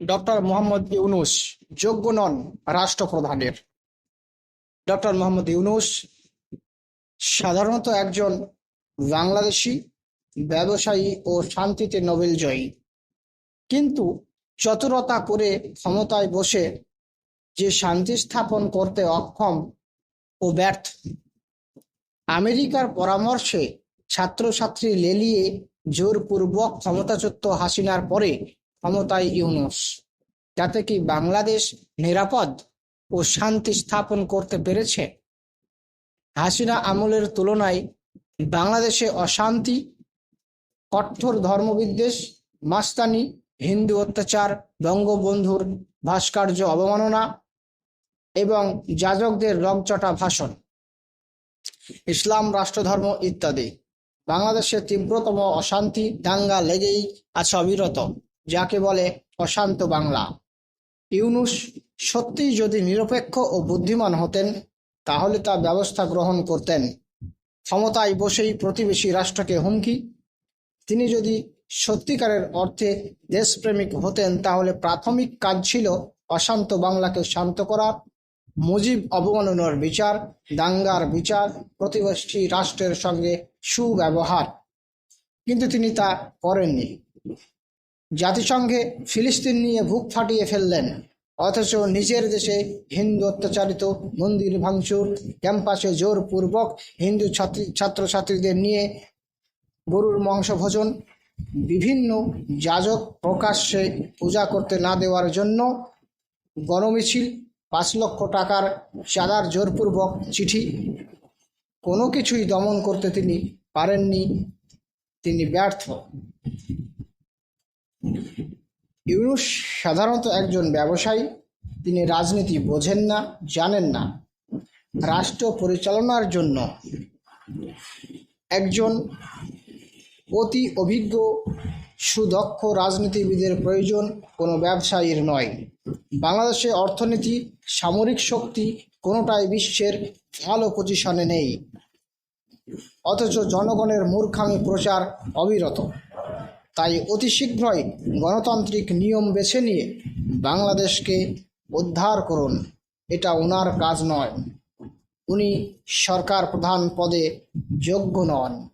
Doctor Mohammad Yunus যোগ্য নন রাষ্ট্রপ্রধানের। Doctor Mohammad Yunus সাধারণত একজন বাংলাদেশি, ব্যবসায়ী ও শান্তিতে নোবেল জয়ী। কিন্তু চতুরতা করে ক্ষমতায় বসে যে শান্তি স্থাপন করতে অক্ষম ও ব্যর্থ। আমেরিকার পরামর্শে ছাত্রছাত্রী লেলিয়ে জোরপূর্বক ক্ষমতাচ্যুত হাসিনার পরে ক্ষমতায় ইউনুস। যাতে কি বাংলাদেশ নিরাপদ ও শান্তি স্থাপন করতে পেরেছে? হাসিনা আমলের তুলনায় বাংলাদেশে অশান্তি, কঠোর ধর্মবিদ্বেষ, মাস্তানি, হিন্দু অত্যাচার, বঙ্গবন্ধুর ভাস্কর্য অবমাননা এবং যাজকদের রংচটা ভাষণ। ইসলাম, রাষ্ট্রধর্ম ইত্যাদি। বাংলাদেশে তীব্রতম অশান্তি, দাঙ্গা লেগেই আছে অবিরত। যাকে বলে অশান্ত বাংলা। ইউনুস সত্যিই যদি নিরপেক্ষ ও বুদ্ধিমান হতেন, তাহলে তা ব্যবস্থা গ্রহণ করতেন। ক্ষমতায় বসেই প্রতিবেশী রাষ্ট্রকে হুমকি। তিনি যদি সত্যিকারের অর্থে দেশপ্রেমিক হতেন, তাহলে প্রাথমিক কাজ ছিল অশান্ত বাংলাকে শান্ত করা, মুজিব অবমাননার বিচার, দাঙ্গার বিচার, প্রতিবেশী রাষ্ট্রের সঙ্গে সুব্যবহার। কিন্তু তিনি তা করেননি। জাতিসংঘে ফিলিস্তিন নিয়ে বুক ফাটিয়ে ফেললেন। অথচ নিজের দেশে হিন্দু অত্যাচারিত, মন্দির ভাঙচুর, ক্যাম্পাসে জোরপূর্বক হিন্দু ছাত্রী, ছাত্রছাত্রীদের নিয়ে গরুর মাংস ভোজন বিভিন্ন যাজক প্রকাশ্যে পূজা করতে না দেওয়ার জন্য গণমিছিল, পাঁচ লক্ষ টাকার চাঁদার জোরপূর্বক চিঠি, কোনো কিছুই দমন করতে তিনি পারেননি, তিনি ব্যর্থ। ইউনুস সাধারণত একজন ব্যবসায়ী। তিনি রাজনীতি বোঝেন না, জানেন না। রাষ্ট্র পরিচালনার জন্য একজন অতি অভিজ্ঞ, সুদক্ষ রাজনীতিবিদের প্রয়োজন কোনো ব্যবসায়ীর নয়। বাংলাদেশে অর্থনীতি, সামরিক শক্তি কোনোটাই বিশ্বের ভালো পজিশনে নেই। অথচ জনগণের মূর্খামি প্রচার অবিরত। তাই অতি শীঘ্রই গণতান্ত্রিক নিয়ম বেছে নিয়ে বাংলাদেশকে উদ্ধার করুন। এটা ওনার কাজ নয়। উনি সরকার প্রধান পদে যোগ্য নন।